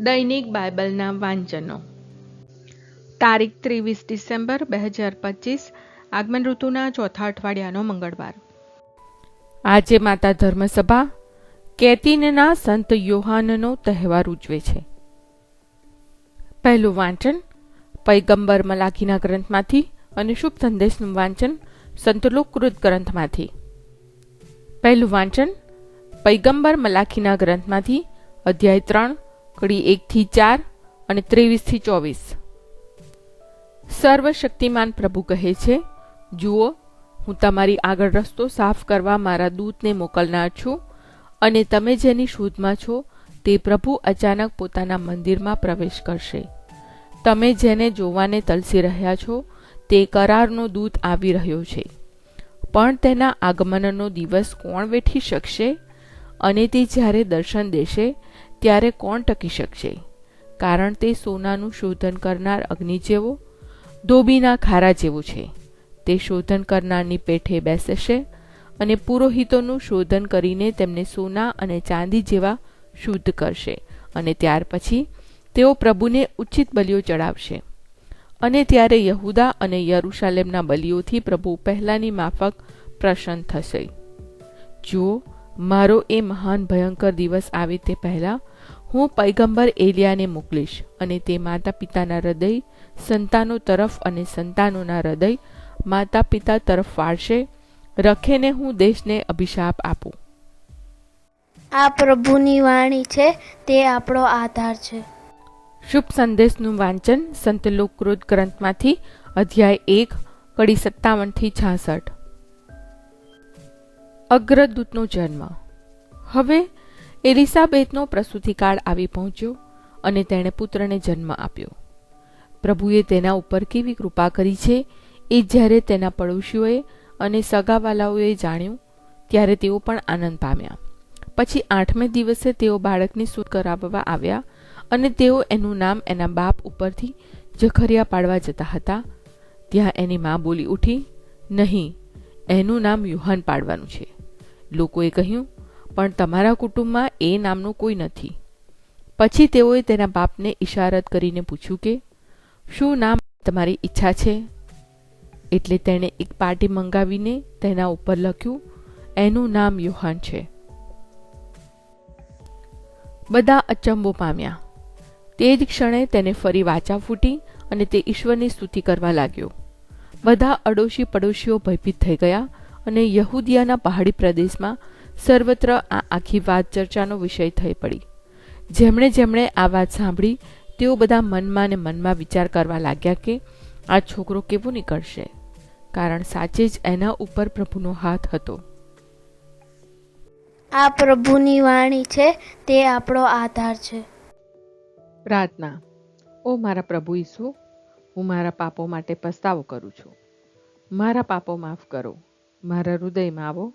દૈનિક બાઇબલના વાંચનો. તારીખ ત્રેવીસ ડિસેમ્બર બે હજાર પચીસ, આગમન ઋતુના ચોથા અઠવાડિયાનો મંગળવાર. આજે માતા ધર્મસભા કેતીનના સંત યોહાનનો તહેવાર ઉજવે છે. પહેલું વાંચન પૈગંબર મલાકીના ગ્રંથમાંથી અને શુભ સંદેશનું વાંચન સંતલોકૃત ગ્રંથમાંથી. પહેલું વાંચન પૈગંબર મલાખીના ગ્રંથમાંથી, અધ્યાય ત્રણ કડી એકથી ચાર અને ત્રેવીસથી ચોવીસ. સર્વશક્તિમાન પ્રભુ કહે છે, જુઓ, હું તમારી આગળ રસ્તો સાફ કરવા મારા દૂતને મોકલનાર છું અને તમે જેની શોધમાં છો તે પ્રભુ અચાનક પોતાના મંદિરમાં પ્રવેશ કરશે. તમે જેને જોવાને તલસી રહ્યા છો તે કરારનો દૂત આવી રહ્યો છે. પણ તેના આગમનનો દિવસ કોણ વેઠી શકશે? અને તે જ્યારે દર્શન દેશે ત્યારે કોણ ટકી શકશે? કારણ તે સોનાનું શોધન કરનાર અગ્નિ જેવો, ધોબીના ખારા જેવું છે. તે શોધન કરનારની પેઠે બેસશે અને પુરોહિતોનું શોધન કરીને તેમને સોના અને ચાંદી જેવા શુદ્ધ કરશે અને ત્યાર પછી તેઓ પ્રભુને ઉચિત બલિઓ ચડાવશે અને ત્યારે યહુદા અને યરુશાલેમના બલિઓથી પ્રભુ પહેલાની માફક પ્રસન્ન થશે. જુઓ, મારો એ મહાન ભયંકર દિવસ આવે તે પહેલા હું પૈગંબર એલિયાને મોકલીશ અને તે માતા પિતાના હૃદય સંતાનો તરફ અને સંતાનોના હૃદય માતા પિતા તરફ વાળશે. રખેને હું દેશને અભિશાપ આપું. આ પ્રભુની વાણી છે તે આપણો આધાર છે. શુભ સંદેશનું વાંચન સંત લોકૃત ગ્રંથમાંથી અધ્યાય એક કડી સત્તાવનથી છાસઠ. અગ્રદૂતનો જન્મ. હવે એલિસાબેથનો પ્રસૂતિકાળ આવી પહોંચ્યો અને તેણે પુત્રને જન્મ આપ્યો. પ્રભુએ તેના ઉપર કેવી કૃપા કરી છે એ જ્યારે તેના પડોશીઓએ અને સગાવાલાઓએ જાણ્યું, ત્યારે તેઓ પણ આનંદ પામ્યા. પછી આઠમે દિવસે તેઓ બાળકની સૂટ કરાવવા આવ્યા અને તેઓ એનું નામ એના બાપ ઉપરથી જખરિયા પાડવા જતા હતા. ત્યાં એની મા બોલી ઉઠી, નહીં, એનું નામ યુહાન પાડવાનું છે. લોકોએ કહ્યું પણ તમારા કુટુંબમાં એ નામનું કોઈ નથી. પછી તેઓએ તેના બાપને ઇશારત કરીને પૂછ્યું કે, શું નામ તમારી ઈચ્છા છે? એટલે તેણે એક પાટી મંગાવીને તેના ઉપર લખ્યું, એનું નામ યુહાન છે. બધા અચંબો પામ્યા. તે જ ક્ષણે તેને ફરી વાચા ફૂટી અને તે ઈશ્વરની સ્તુતિ કરવા લાગ્યો. બધા અડોશી પડોશીઓ ભયભીત થઈ ગયા અને યહૂદિયાના પહાડી પ્રદેશમાં સર્વત્ર આ આખી વાત ચર્ચાનો વિષય થઈ પડી. જેમણે જેમણે આ વાત સાંભળી તેઓ બધા મનમાં ને મનમાં વિચાર કરવા લાગ્યા કે આ છોકરો કેવો નીકળશે કારણ સાચે જ એના ઉપર પ્રભુનો હાથ હતો. આ પ્રભુની વાણી છે તે આપણો આધાર છે. પ્રાર્થના. ઓ મારા પ્રભુ ઈસુ હું મારા પાપો માટે પસ્તાવો કરું છું. મારા પાપો માફ કરો. મારા હૃદયમાં આવો.